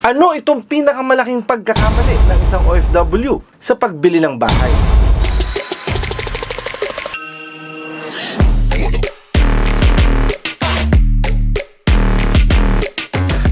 Ano itong pinakamalaking pagkakamali ng isang OFW sa pagbili ng bahay?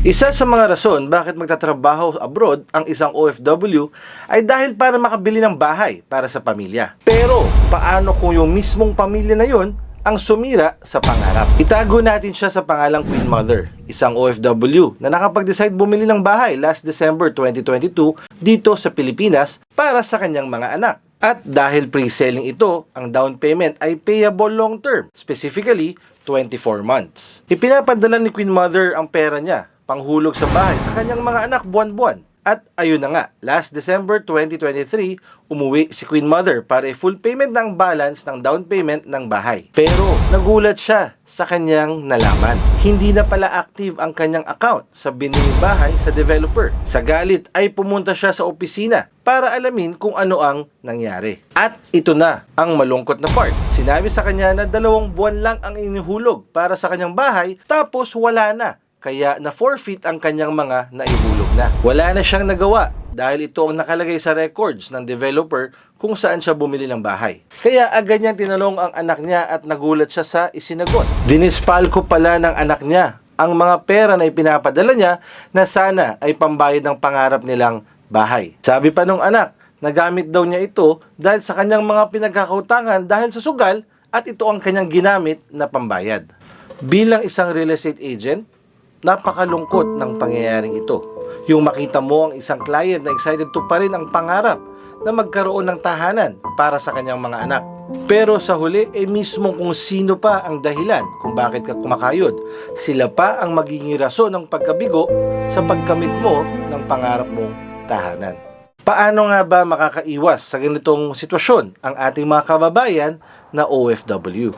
Isa sa mga rason bakit magtatrabaho abroad ang isang OFW ay dahil para makabili ng bahay para sa pamilya. Pero paano kung yung mismong pamilya na yon ang sumira sa pangarap? Itago natin siya sa pangalang Queen Mother, isang OFW na nakapag-decide bumili ng bahay last December 2022 dito sa Pilipinas para sa kanyang mga anak. At dahil pre-selling ito, ang down payment ay payable long term, specifically 24 months. Ipinapadala ni Queen Mother ang pera niya, panghulog sa bahay sa kanyang mga anak buwan-buwan. At ayun na nga, last December 2023, umuwi si Queen Mother para i-full payment ng balance ng down payment ng bahay. Pero nagulat siya sa kanyang nalaman. Hindi na pala active ang kanyang account sa biniling bahay sa developer. Sa galit ay pumunta siya sa opisina para alamin kung ano ang nangyari. At ito na ang malungkot na part. Sinabi sa kanya na dalawang buwan lang ang inihulog para sa kanyang bahay tapos wala na kaya na forfeit ang kanyang mga naihulog na. Wala na siyang nagawa dahil ito ang nakalagay sa records ng developer kung saan siya bumili ng bahay. Kaya agad niyang tinanong ang anak niya at nagulat siya sa isinagot. Dinispal ko pala ng anak niya ang mga pera na ipinapadala niya na sana ay pambayad ng pangarap nilang bahay. Sabi pa nung anak, nagamit daw niya ito dahil sa kanyang mga pinagkakautangan dahil sa sugal at ito ang kanyang ginamit na pambayad. Bilang isang real estate agent, napakalungkot ng pangyayaring ito. Yung makita mo ang isang client na excited to pa rin ang pangarap na magkaroon ng tahanan para sa kanyang mga anak. Pero sa huli, eh mismo kung sino pa ang dahilan kung bakit ka kumakayod. Sila pa ang magiging rason ng pagkabigo sa pagkamit mo ng pangarap mong tahanan. Paano nga ba makakaiwas sa ganitong sitwasyon ang ating mga kababayan na OFW?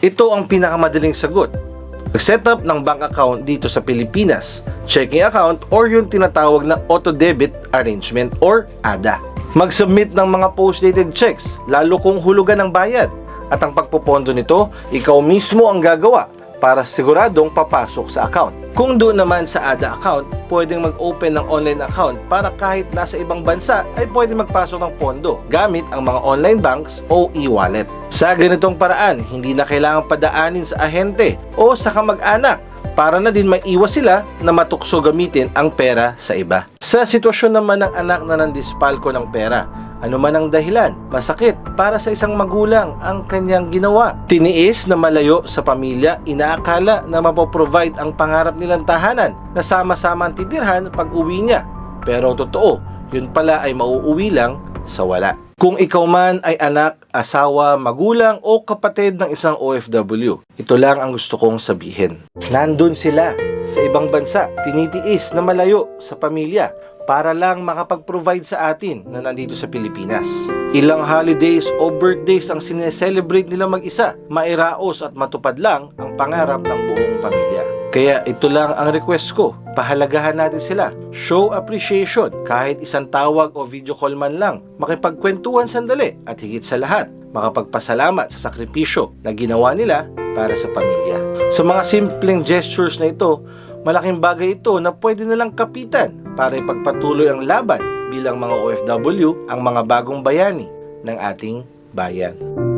Ito ang pinakamadaling sagot Mag-set up ng bank account dito sa Pilipinas, checking account or yung tinatawag na auto-debit arrangement or ADA. Mag-submit ng mga post-dated checks, lalo kung hulugan ng bayad. At ang pagpopondo nito, ikaw mismo ang gagawa para siguradong papasok sa account. Kung doon naman sa ADA account, pwedeng mag-open ng online account para kahit nasa ibang bansa ay pwede magpasok ng pondo gamit ang mga online banks o e-wallet. Sa ganitong paraan, hindi na kailangan padaanin sa ahente o sa kamag-anak para na din maiwas sila na matukso gamitin ang pera sa iba. Sa sitwasyon naman ng anak na nandispalko ng pera, ano man ang dahilan, masakit para sa isang magulang ang kanyang ginawa. Tiniis na malayo sa pamilya, inaakala na mapoprovide ang pangarap nilang tahanan na sama-sama ang titirhan pag uwi niya. Pero totoo, yun pala ay mauuwi lang sa wala. Kung ikaw man ay anak, asawa, magulang o kapatid ng isang OFW, ito lang ang gusto kong sabihin. Nandun sila sa ibang bansa, tinitiis na malayo sa pamilya para lang makapag-provide sa atin na nandito sa Pilipinas. Ilang holidays o birthdays ang sineselebrate nila mag-isa, mairaos at matupad lang ang pangarap ng buong pamilya. Kaya ito lang ang request ko, pahalagahan natin sila. Show appreciation kahit isang tawag o video call man lang. Makipagkwentuhan sandali at higit sa lahat, makapagpasalamat sa sakripisyo na ginawa nila para sa pamilya. Sa mga simpleng gestures na ito, malaking bagay ito na pwede nilang kapitan para ipagpatuloy ang laban bilang mga OFW ang mga bagong bayani ng ating bayan.